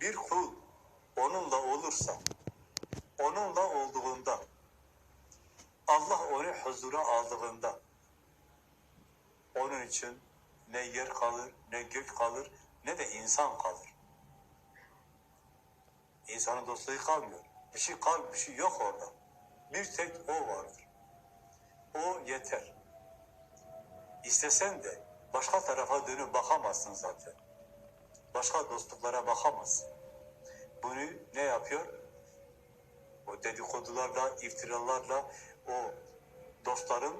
Bir kul onunla olursa, onunla olduğunda, Allah onu huzura aldığında, onun için ne yer kalır, ne gök kalır, ne de insan kalır. İnsanın dostluğu kalmıyor. Bir şey kal, bir şey yok orada. Bir tek o vardır. O yeter. İstesen de başka tarafa dönüp bakamazsın zaten. Başka dostluklara bakamazsın. Bunu ne yapıyor? O dedikodularla, iftiralarla, o dostların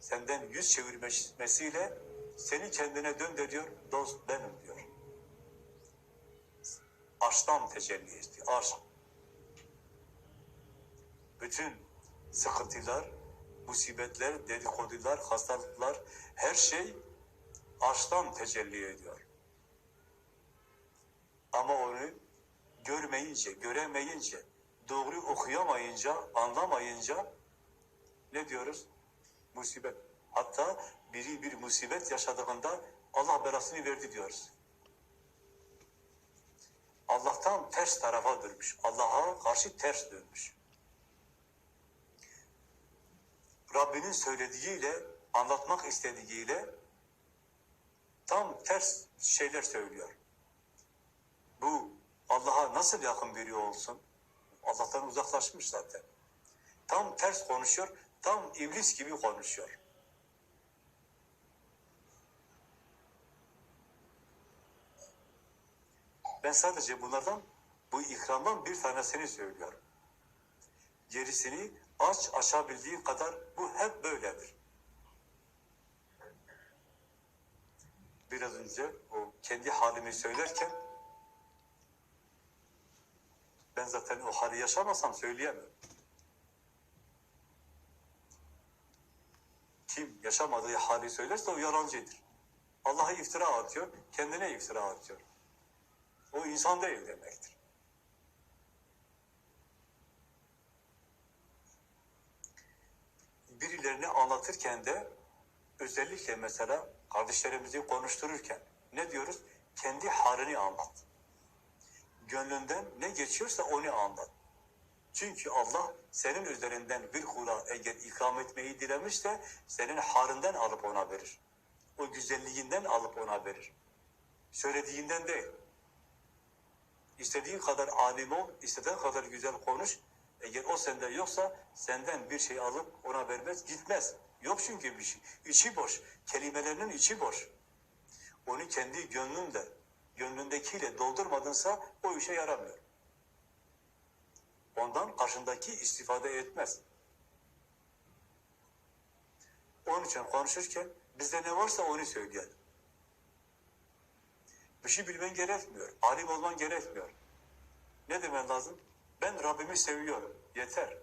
senden yüz çevirmesiyle seni kendine döndürüyor, dost benim diyor. Aşktan tecelli etti, aşk. Bütün sıkıntılar, musibetler, dedikodular, hastalıklar, her şey aşktan tecelli ediyor. Ama onu görmeyince, göremeyince, doğru okuyamayınca, anlamayınca ne diyoruz? Musibet. Hatta biri bir musibet yaşadığında Allah belasını verdi diyoruz. Allah'tan ters tarafa dönmüş. Allah'a karşı ters dönmüş. Rabbinin söylediğiyle, anlatmak istediğiyle tam ters şeyler söylüyor. Bu Allah'a nasıl yakın biri olsun? Allah'tan uzaklaşmış zaten. Tam ters konuşuyor, tam iblis gibi konuşuyor. Ben sadece bunlardan, bu ikramdan bir tanesini söylüyorum. Gerisini aç aşabildiğin kadar bu hep böyledir. Biraz önce o kendi halimi söylerken ben zaten o hali yaşamasam söyleyemem. Kim yaşamadığı hali söylerse o yalancıdır. Allah'a iftira atıyor, kendine iftira atıyor. O insan değil demektir. Birilerini anlatırken de özellikle mesela kardeşlerimizi konuştururken ne diyoruz? Kendi halini anlat. Gönlünden ne geçiyorsa onu anlat. Çünkü Allah senin üzerinden bir kula eğer ikram etmeyi dilemişse senin halinden alıp ona verir. O güzelliğinden alıp ona verir. Söylediğinden değil. İstediğin kadar alim ol, istediğin kadar güzel konuş. Eğer o sende yoksa senden bir şey alıp ona vermez, gitmez. Yok çünkü bir şey. İçi boş. Kelimelerinin içi boş. Onu kendi gönlünde, gönlündekiyle doldurmadınsa o işe yaramıyor. Ondan karşındaki istifade etmez. Onun için konuşurken bizde ne varsa onu söyleyelim. Bir şey bilmen gerekmiyor. Alim olman gerekmiyor. Ne demen lazım? Ben Rabbimi seviyorum. Yeter.